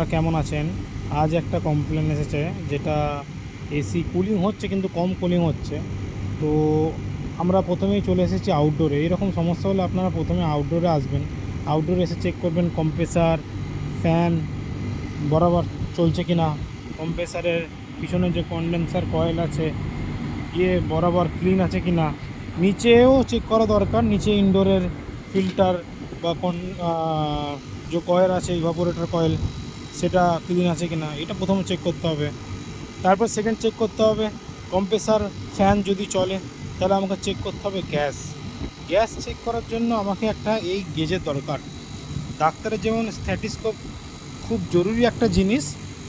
আপনারা কেমন আছেন? আজ একটা কমপ্লেন এসেছে যেটা এসি কুলিং হচ্ছে কিন্তু কম কুলিং হচ্ছে। তো আমরা প্রথমেই চলে এসেছি আউটডোরে এরকম সমস্যা হলে আপনারা প্রথমে আউটডোরে আসবেন। আউটডোরে এসে চেক করবেন কম্প্রেসার ফ্যান বরাবর চলছে কি না কম্প্রেসারের পিছনে যে কন্ডেন্সার কয়েল আছে ইয়ে বরাবর ক্লিন আছে কি না নিচেও চেক করা দরকার। নিচে ইনডোরের ফিল্টার বা কোন যে কয়েল আছে ইভাপোরেটর কয়েল সেটা ক্লিন আছে কি না এটা প্রথমে চেক করতে হবে। তারপর সেকেন্ড চেক করতে হবে কম্প্রেসার ফ্যান যদি চলে, তাহলে আমাকে চেক করতে হবে গ্যাস গ্যাস চেক করার জন্য আমাকে একটা এই গেজের দরকার। ডাক্তারের যেমন স্ট্যাটিস্কোপ খুব জরুরি একটা জিনিস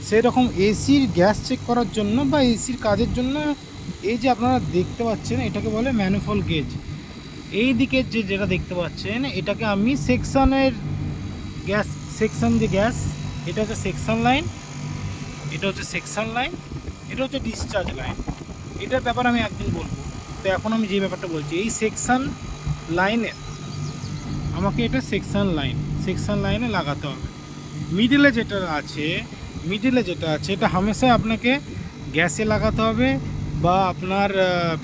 সেই রকম এসির গ্যাস চেক করার জন্য বা এসির কাজের জন্য এই যে আপনারা দেখতে পাচ্ছেন, এটাকে বলে ম্যানুফল গেজ এই দিকে যে যেটা দেখতে পাচ্ছেন, এটাকে আমি সেকশনের গ্যাস সেকশন যে গ্যাস এটা হচ্ছে সেকশন লাইন এটা হচ্ছে সেকশন লাইন এটা হচ্ছে ডিসচার্জ লাইন এটার ব্যাপারে আমি একদিন বলব। তো এখন আমি যে ব্যাপারটা বলছি, এই সেকশন লাইনে আমাকে এটা সেকশন লাইন সেকশন লাইনে লাগাতে হবে। মিডিলে যেটা আছে মিডিলে যেটা আছে, এটা হামেশাই আপনাকে গ্যাসে লাগাতে হবে বা আপনার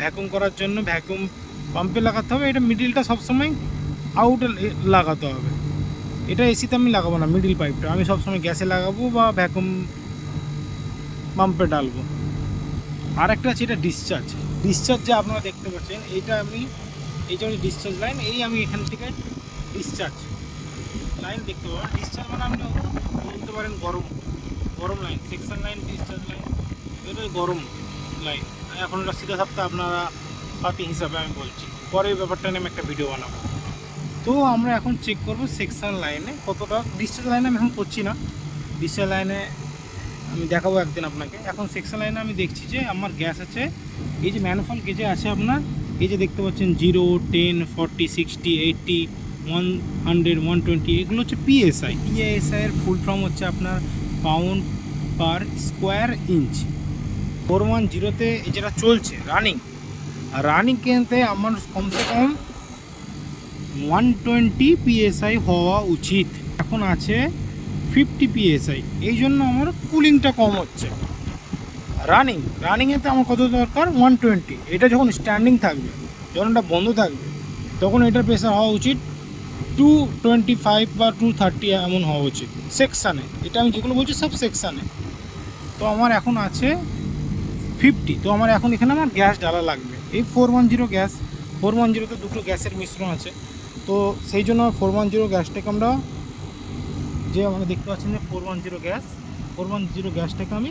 ভ্যাকুম করার জন্য ভ্যাকুম পাম্পে লাগাতে হবে। এটা মিডিলটা সবসময় আউট লাগাতে হবে। এটা এসিতে আমি লাগাবো না মিডিল পাইপটা আমি সবসময় গ্যাসে লাগাবো বা ভ্যাকুম পাম্পে ডালবো আর একটা আছে এটা ডিসচার্জ ডিসচার্জ যে আপনারা দেখতে পাচ্ছেন, এইটা আমি এই হচ্ছে ডিসচার্জ লাইন এই আমি এখান থেকে ডিসচার্জ লাইন দেখতে পাবেন ডিসচার্জ মানে আপনি বলতে পারেন গরম গরম line section line discharge line এটা গরম লাইন এখন এটা সিধা সপ্তাহ আপনারা পাতি হিসাবে আমি বলছি। পরে ব্যাপারটা নিয়ে আমি একটা ভিডিও বানাবো। তো আমরা এখন চেক করব সেকশন লাইনে কতটা ডিসচার্জ লাইনে আমি এখন করছি না। ডিসচার্জ লাইনে আমি দেখাবো একদিন আপনাকে। এখন সেকশন লাইনে আমি দেখছি যে আমার গ্যাস আছে, এই যে ম্যানুফল গেজে আছে আপনার, এই যে দেখতে পাচ্ছেন zero ten forty sixty eighty one hundred one twenty এগুলো হচ্ছে পিএসআই পিএসআই এর ফুল ফর্ম হচ্ছে আপনার pound per square inch four one জিরোতে যেটা চলছে রানিং আর রানিং কিনতে আমার কমসে কম ওয়ান টোয়েন্টি পিএসআই হওয়া উচিত। এখন আছে ফিফটি পিএসআই এই জন্য আমার কুলিংটা কম হচ্ছে। রানিং রানিংয়েতে আমার কত দরকার? ওয়ান টোয়েন্টি এটা যখন স্ট্যান্ডিং থাকবে, যখন এটা বন্ধ থাকবে, তখন এটার প্রেশার হওয়া উচিত। টু টোয়েন্টি ফাইভ বা টু থার্টি এমন হওয়া উচিত। সেকশানে এটা আমি যেগুলো বলছি সব সেকশানে তো আমার এখন আছে ফিফটি তো আমার এখন এখানে আমার গ্যাস ডালা লাগবে। এই four one zero gas four one জিরোতে দুটো গ্যাসের মিশ্রণ আছে। তো সেই জন্য ফোর ওয়ান জিরো গ্যাসটাকে আমরা যে আমরা দেখতে পাচ্ছেন যে four one zero gas, four one zero গ্যাসটাকে আমি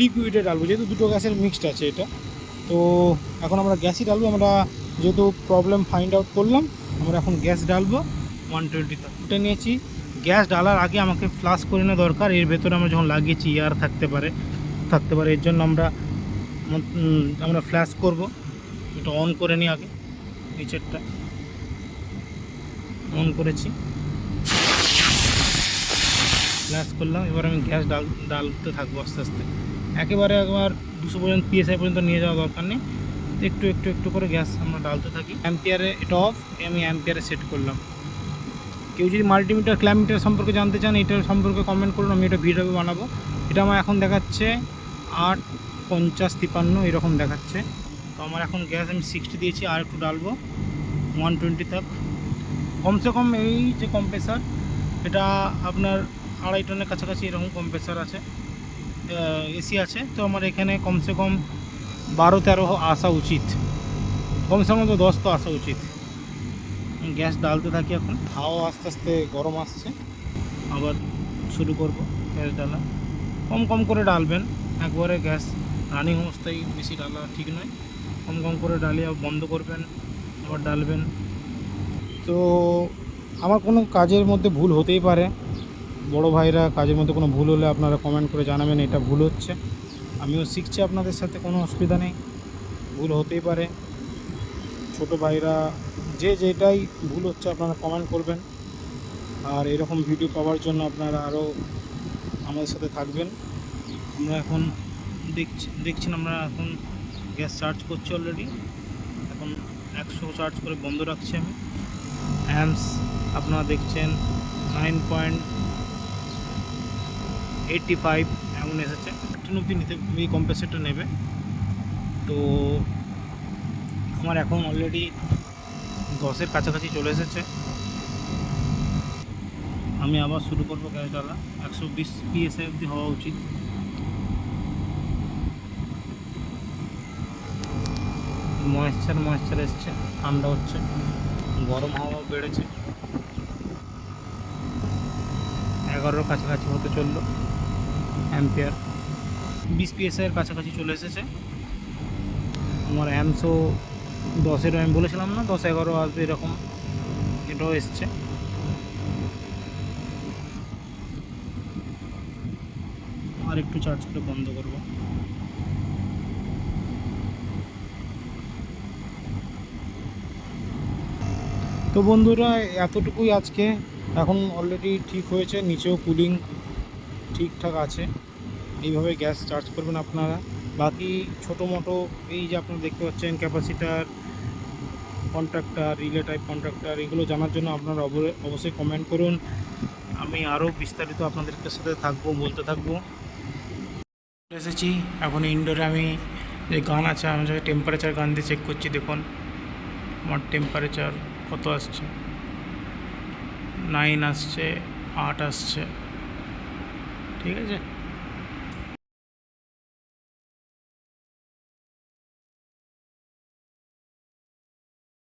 লিকুইডে ডালবো যেহেতু দুটো গ্যাসের মিক্সড আছে এটা। তো এখন আমরা গ্যাসই ডালবো আমরা যেহেতু প্রবলেম ফাইন্ড আউট করলাম, আমরা এখন গ্যাস ডালবো ওয়ান টোয়েন্টিতে উঠে নিয়েছি। গ্যাস ডালার আগে আমাকে ফ্লাশ করে নেওয়া দরকার, এর ভেতরে আমরা যখন লাগিয়েছি এয়ার থাকতে পারে থাকতে পারে, এর জন্য আমরা আমরা ফ্ল্যাশ করব। এটা অন করে নিই আগে, নিচেরটা। অন করেছি। ফ্ল্যাশ করলাম, এবার আমি গ্যাস ডাল, ডালতে থাকব আস্তে আস্তে। একেবারে একবার দুশো পর্যন্ত পিএসআই পর্যন্ত নিয়ে যাওয়া দরকার নেই। একটু একটু একটু করে গ্যাস আমরা ডালতে থাকি। অ্যাম্পিয়ারে এটা অফ আমি অ্যাম্পিয়ারে সেট করলাম। কেউ যদি মাল্টিমিটার ক্ল্যামিটার সম্পর্কে জানতে চান এটার সম্পর্কে কমেন্ট করুন, আমি এটা ভিডিও বানাবো। এটা আমার এখন দেখাচ্ছে আট পঞ্চাশ তিপান্ন, এরকম দেখাচ্ছে। তো আমার এখন গ্যাস আমি সিক্সটি দিয়েছি, আর একটু ডালবো। ওয়ান টোয়েন্টি থাক। কমসে কম এই যে কম্প্রেসার এটা আপনার আড়াই টনের কাছাকাছি এরকম কম্প্রেসার আছে এসি আছে। তো আমার এখানে কমসে কম বারো তেরো আসা উচিত। কমসে কম তো দশ তো আসা উচিত। গ্যাস ডালতে থাকি এখন। হাওয়া আস্তে আস্তে গরম আসছে। আবার শুরু করব গ্যাস ডালা। কম কম করে ডালবেন। একবারে গ্যাস রানিং অবস্থায় বেশি ডালা ঠিক নয়। কম কম করে ডালিয়ে বন্ধ করবেন। আবার ডালবেন। তো আমার কোনো কাজের মধ্যে ভুল হতেই পারে। বড় ভাইরা কাজের মধ্যে কোনো ভুল হলে আপনারা কমেন্ট করে জানাবেন, এটা ভুল হচ্ছে। আমিও শিখছি আপনাদের সাথে, কোনো অসুবিধা নেই। ভুল হতেই পারে। ছোট ভাইরা যে যেটাই ভুল হচ্ছে আপনারা কমেন্ট করবেন। আর এরকম ভিডিও পাওয়ার জন্য আপনারা আরও আমাদের সাথে থাকবেন। আমরা এখন দেখছি দেখছেন আমরা এখন গ্যাস চার্জ করছি অলরেডি এখন একশো চার্জ করে বন্ধ রাখছি আমি। অ্যামস আপনারা দেখছেন নাইন পয়েন্ট এইটটি ফাইভ এমন এসেছে। টেন অব্দি নিতে এই কম্প্রেসারটা নেবে। তো আমার এখন অলরেডি দশের কাছাকাছি চলে এসেছে। আমি আবার শুরু করব গাড়ি চলা একশো বিশ পিএসএ অব্দি হওয়া উচিত। ময়েশ্চার ময়েশ্চার এসছে, ঠান্ডা হচ্ছে। গরম হাওয়া বেড়েছে। এগারোর কাছাকাছি হতে চলল অ্যাম্পিয়ার বিশ পিএসআইয়ের কাছাকাছি চলে এসেছে। আমার অ্যামসও দশের আমি বলেছিলাম না, দশ এগারো আসবে এরকম এটাও এসছে। আর একটু চার্জ করে বন্ধ করব। তো বন্ধুরা, এতটুকুই আজকে। এখন অলরেডি ঠিক হয়েছে, নিচেও কুলিং ঠিকঠাক আছে। এইভাবে গ্যাস চার্জ করবেন আপনারা। বাকি ছোটো মোটো, এই যে আপনারা দেখতে পাচ্ছেন capacitor contractor relay type contractor এগুলো জানার জন্য আপনারা অব- অবশ্যই কমেন্ট করুন। আমি আরও বিস্তারিত আপনাদেরকে সাথে থাকব, বলতে থাকব। এসেছি। এখন ইনডোরে আমি যে গান আছে, আমি টেম্পারেচার গান দিয়ে চেক করছি, দেখুন। আমার টেম্পারেচার কত আসছে? নাইন আসছে আট আসছে। ঠিক আছে?